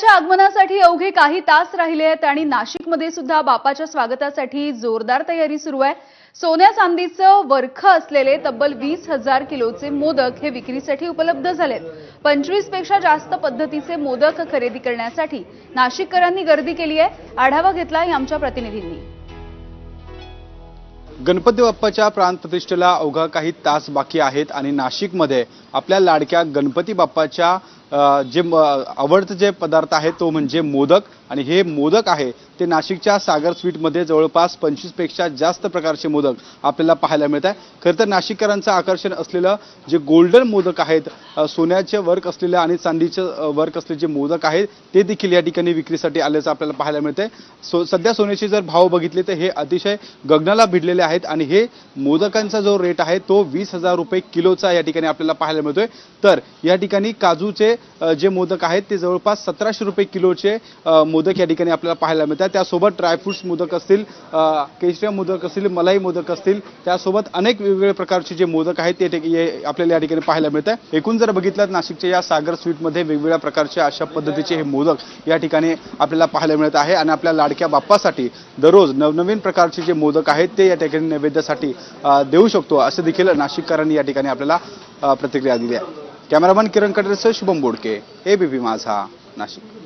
सोन्याच्या आगमनासाठी अवघे काही तास राहिले आहेत आणि नाशिकमध्ये सुद्धा बापाच्या स्वागतासाठी जोरदार तयारी सुरू आहे. सोन्या चांदीचं वर्ख असलेले तब्बल वीस हजार किलोचे मोदक हे विक्रीसाठी उपलब्ध झालेत. पंचवीसपेक्षा जास्त पद्धतीचे मोदक खरेदी करण्यासाठी नाशिककरांनी गर्दी केली आहे. आढावा घेतला आमच्या प्रतिनिधींनी. गणपती बाप्पाच्या प्राण प्रतिष्ठेला अवघा काही तास बाकी आहेत आणि नाशिकमध्ये आपल्या लाडक्या गणपती बाप्पाच्या जे म- आवडतं जे पदार्थ आहे तो म्हणजे मोदक. आणि हे मोदक आहे ते नाशिकच्या सागर स्वीटमध्ये जवळपास पंचवीसपेक्षा जास्त प्रकारचे मोदक आपल्याला पाहायला मिळत आहे. खरं तर नाशिककरांचं आकर्षण असलेलं जे गोल्डन मोदक आहेत सोन्याचे वर्क असलेले आणि चांदीचे वर्क असलेले जे मोदक आहेत ते देखील या ठिकाणी विक्रीसाठी आल्याचं आपल्याला पाहायला मिळतंय. सो सध्या सोन्याचे जर भाव बघितले तर हे अतिशय गगनाला भिडलेले आहेत आणि हे मोदकांचा जो रेट आहे तो वीस हजार रुपये किलोचा या ठिकाणी आपल्याला पाहायला मिळतोय. तर या ठिकाणी काजूचे जे मोदक आहेत ते जवळपास सतराशे रुपये किलोचे मोदक या ठिकाणी आपल्याला पाहायला मिळतात. त्यासोबत ड्रायफ्रुट्स मोदक असतील केशऱ्या मोदक असतील मलाई मोदक असतील त्यासोबत अनेक वेगवेगळ्या प्रकारचे जे मोदक आहेत ते आपल्याला या ठिकाणी पाहायला मिळत आहे एकूण जर बघितलं नाशिकच्या या सागर स्वीटमध्ये वेगवेगळ्या प्रकारचे अशा पद्धतीचे हे मोदक या ठिकाणी आपल्याला पाहायला मिळत आहे आणि आपल्या लाडक्या बाप्पासाठी दररोज नवनवीन प्रकारचे जे मोदक आहेत ते या ठिकाणी नैवेद्यासाठी देऊ शकतो. असं देखील नाशिककरांनी या ठिकाणी आपल्याला प्रतिक्रिया दिली आहे. कॅमेरामन किरण कटरेसह शुभम बोडके एबीपी माझा नाशिक.